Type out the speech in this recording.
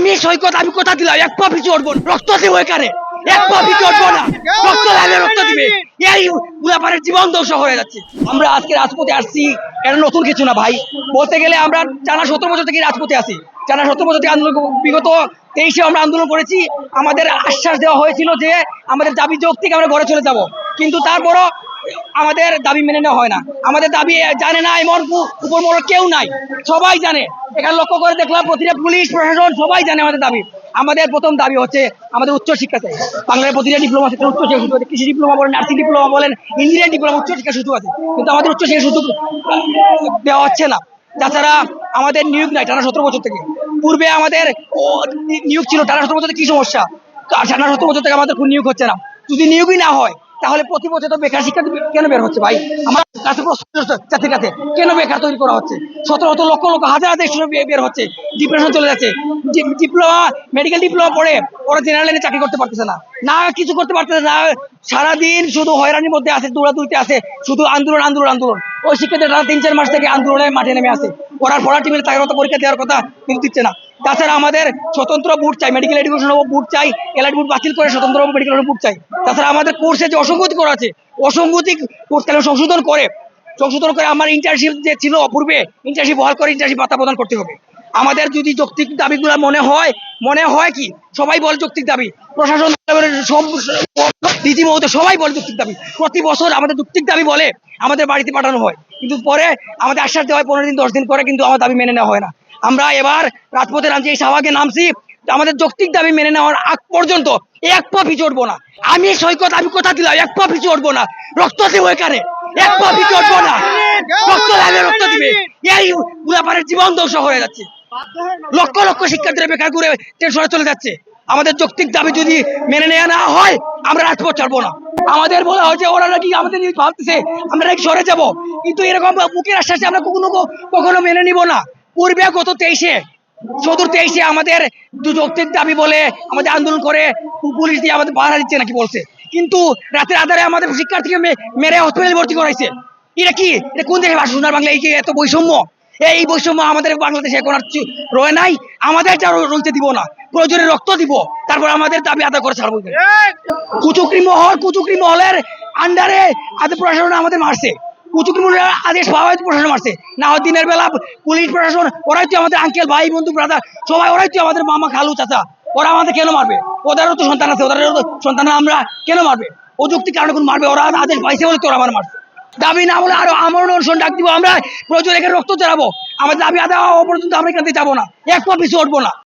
আমি সৈকত, আমি কথা দিলাম? এক পা পিছু উঠবো রক্ত দেবো এখানে। এক পা পিছু উঠবো না। রক্ত লাগলে রক্ত দিবে। এই গুলাপাড়ের জীবন ধ্বংস হয়ে যাচ্ছে। আমরা আজকে রাজপথে আসছি। এটা নতুন কিছু না ভাই? বলতে গেলে আমরা টানা সত্তর বছর থেকে রাজপথে আছি। টানা সত্তর বছর থেকে আন্দোলন বিগত তেইশে আমরা আন্দোলন করেছি। আমাদের আশ্বাস দেওয়া হয়েছিল যে আমাদের দাবি যৌক্তিক আমরা ঘরে চলে যাব। কিন্তু তারপরও আমাদের দাবি মেনে নেওয়া হয় না। আমাদের দাবি জানে না এমন উপর কেউ নাই। সবাই জানে। এখানে লক্ষ্য করে দেখলাম প্রতিটা পুলিশ, প্রশাসন সবাই জানে আমাদের দাবি। আমাদের প্রথম দাবি হচ্ছে আমাদের উচ্চ শিক্ষা চাই বাংলার প্রতিটা ডিপ্লোমা সেক্টর উচ্চ শিক্ষা সুযোগ আছে। কৃষি ডিপ্লোমা বলেন নার্সিং ডিপ্লোমা বলেন ইঞ্জিনিয়ারিং ডিপ্লোমা উচ্চ শিক্ষা সুযোগ আছে। কিন্তু আমাদের উচ্চ শিক্ষা সুযোগ দেওয়া হচ্ছে না। তাছাড়া আমাদের নিয়োগ নাই টানা সতেরো বছর থেকে। পূর্বে আমাদের নিয়োগ ছিল টানা সতেরো বছর কি সমস্যা? টানা সতেরো বছর থেকে আমাদের কোনো নিয়োগ হচ্ছে না। যদি নিয়োগই না হয়, তাহলে প্রতি বছর তো বেকার শিক্ষা কেন বের হচ্ছে ভাই? আমার ওরা জেনারেল চাকরি করতে পারতেছে না। না কিছু করতে পারতেছে না, সারাদিন শুধু হয়রানির মধ্যে আছে, দৌড়াদৌড়িতে আছে, শুধু আন্দোলন আন্দোলন আন্দোলন। ওই শিক্ষার্থীরা তিন, চার মাস থেকে আন্দোলনে মাঠে নেমে আছে। পড়ার পড়া টিমের তাদের মতো পরীক্ষা দেওয়ার কথা কিন্তু দিচ্ছে না। তাছাড়া আমাদের স্বতন্ত্র বুট চাই মেডিকেল এডুকেশন বুট চাই এলাইট বুট বাতিল করে স্বতন্ত্র মেডিকেল বুট চাই। তাছাড়া আমাদের কোর্সে যে অসঙ্গতি করা আছে, অসঙ্গতি কোর্স কেন সংশোধন করে সংশোধন করে আমার ইন্টার্নশিপ যে ছিল অপূর্বে ইন্টার্নশিপ বহাল করে ইন্টার্নশিপ ভাতা প্রদান করতে হবে। আমাদের যদি যৌক্তিক দাবিগুলো মনে হয় মনে হয় কি? সবাই বলে যৌক্তিক দাবি। প্রশাসন, সব মহোদয় সবাই বলে যৌক্তিক দাবি। প্রতি বছর আমাদের যৌক্তিক দাবি বলে আমাদের বাড়িতে পাঠানো হয়। কিন্তু পরে আমাদের আশ্বাস দেওয়া হয় পনেরো দিন, দশ দিন পরে কিন্তু আমার দাবি মেনে নেওয়া হয় না। আমরা এবার রাজপথে নামছি, এই শাহবাগে নামছি। আমাদের যৌক্তিক দাবি মেনে নেওয়ার আগ পর্যন্ত এক পা পিছু উঠবো না। আমি সৈকত, আমি কথা দিলাম, এক পা পিছু উঠবো না। রক্ত দেবো এখানে। এক পা পিছু উঠবো না। রক্ত রক্ত দিবে। এই গুলাপাড়ের জীবন ধ্বংস হয়ে যাচ্ছে। লক্ষ লক্ষ শিক্ষার্থীরা বেকার করে টেনশনে চলে যাচ্ছে। আমাদের যৌক্তিক দাবি যদি মেনে নেওয়া না হয়, আমরা রাজপথ ছাড়বো না। আমাদের বলা হয়েছে ওরা নাকি আমাদের ভাবতেছে, আমরা নাকি সরে যাব। কিন্তু এরকম মুখের আশ্বাসে আমরা কখনো কখনো মেনে নিব না। পূর্বে গত তেইশে চতুর তেইশে আমাদের যৌক্তিক দাবি বলে আমাদের আন্দোলন করে পুলিশ দিয়ে আমাদের বাধা দিচ্ছে নাকি বলছে। কিন্তু রাতের আধারে আমাদের শিক্ষার্থীকে মেরে হসপিটালে ভর্তি করাইছে। এটা কি? এটা কোন দেশে ভাষা সোনার বাংলা? এই যে এত বৈষম্য। এই বৈষম্য আমাদের বাংলাদেশে এখন আর রয়ে নাই। আমাদের যা রইতে দিব না। প্রয়োজনে রক্ত দিব। তারপর আমাদের দাবি আদায় করে ছাড়বো কুচুকরি মহল কুচুকরি মহলের আন্ডারে আদের প্রশাসন আমাদের মারছে। কুচুকরি মহলের আদেশ পাওয়া হয়তো প্রশাসন মারছে। না হয় দিনের বেলা পুলিশ প্রশাসন ওরাই তো আমাদের আঙ্কেল ভাই বন্ধু ব্রাদার সবাই ওরাই তো আমাদের মামা খালু চাচা ওরা আমাদের কেন মারবে? ওদেরও তো সন্তান আছে ওদেরও তো সন্তান আমরা কেন মারবে? অযুক্তি কারণে কোন মারবে? ওরা আদেশ পাইছে বলে তোরা আমার মারছে। দাবি না হলে আরও আমরণ অনুসরণ ডাক দিব। আমরা প্রচুর এখানে রক্ত চালাবো আমার দাবি আদা হওয়া পর্যন্ত আমরা এখান থেকে যাব না। এক পা পিছু উঠবো না।